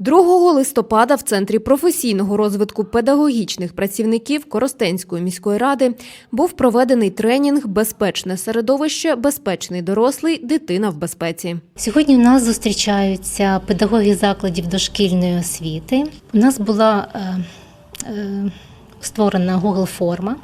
2 листопада в Центрі професійного розвитку педагогічних працівників Коростенської міської ради був проведений тренінг Безпечне середовище, безпечний дорослий, дитина в безпеці. Сьогодні у нас зустрічаються педагоги закладів дошкільної освіти. У нас була е, е, створена Google форма,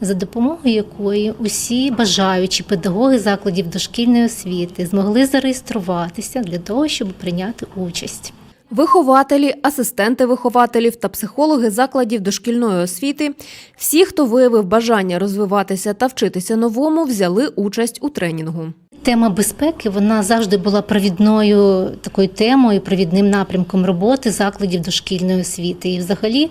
за допомогою якої усі бажаючі педагоги закладів дошкільної освіти змогли зареєструватися для того, щоб прийняти участь. Вихователі, асистенти вихователів та психологи закладів дошкільної освіти, всі, хто виявив бажання розвиватися та вчитися новому, взяли участь у тренінгу. Тема безпеки вона завжди була провідною такою темою, провідним напрямком роботи закладів дошкільної освіти. І взагалі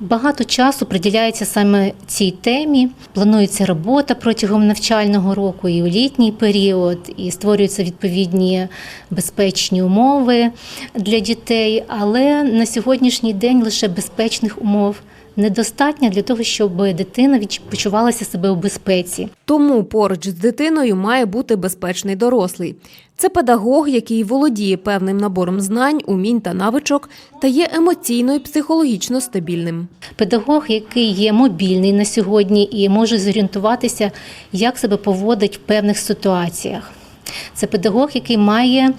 багато часу приділяється саме цій темі. Планується робота протягом навчального року і у літній період, і створюються відповідні безпечні умови для дітей. Але на сьогоднішній день лише безпечних умов недостатньо для того, щоб дитина почувалася себе у безпеці. Тому поруч з дитиною має бути безпечний дорослий. Це педагог, який володіє певним набором знань, умінь та навичок та є емоційно і психологічно стабільним. Педагог, який є мобільний на сьогодні і може зорієнтуватися, як себе поводить в певних ситуаціях. Це педагог, який має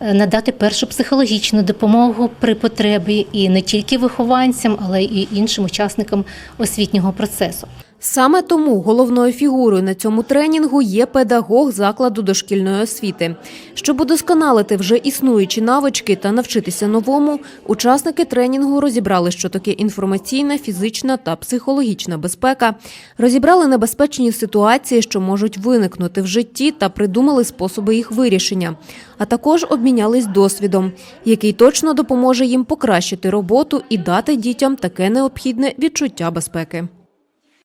надати першу психологічну допомогу при потребі і не тільки вихованцям, але й іншим учасникам освітнього процесу. Саме тому головною фігурою на цьому тренінгу є педагог закладу дошкільної освіти. Щоб удосконалити вже існуючі навички та навчитися новому, учасники тренінгу розібрали, що таке інформаційна, фізична та психологічна безпека, розібрали небезпечні ситуації, що можуть виникнути в житті, та придумали способи їх вирішення. А також обмінялись досвідом, який точно допоможе їм покращити роботу і дати дітям таке необхідне відчуття безпеки.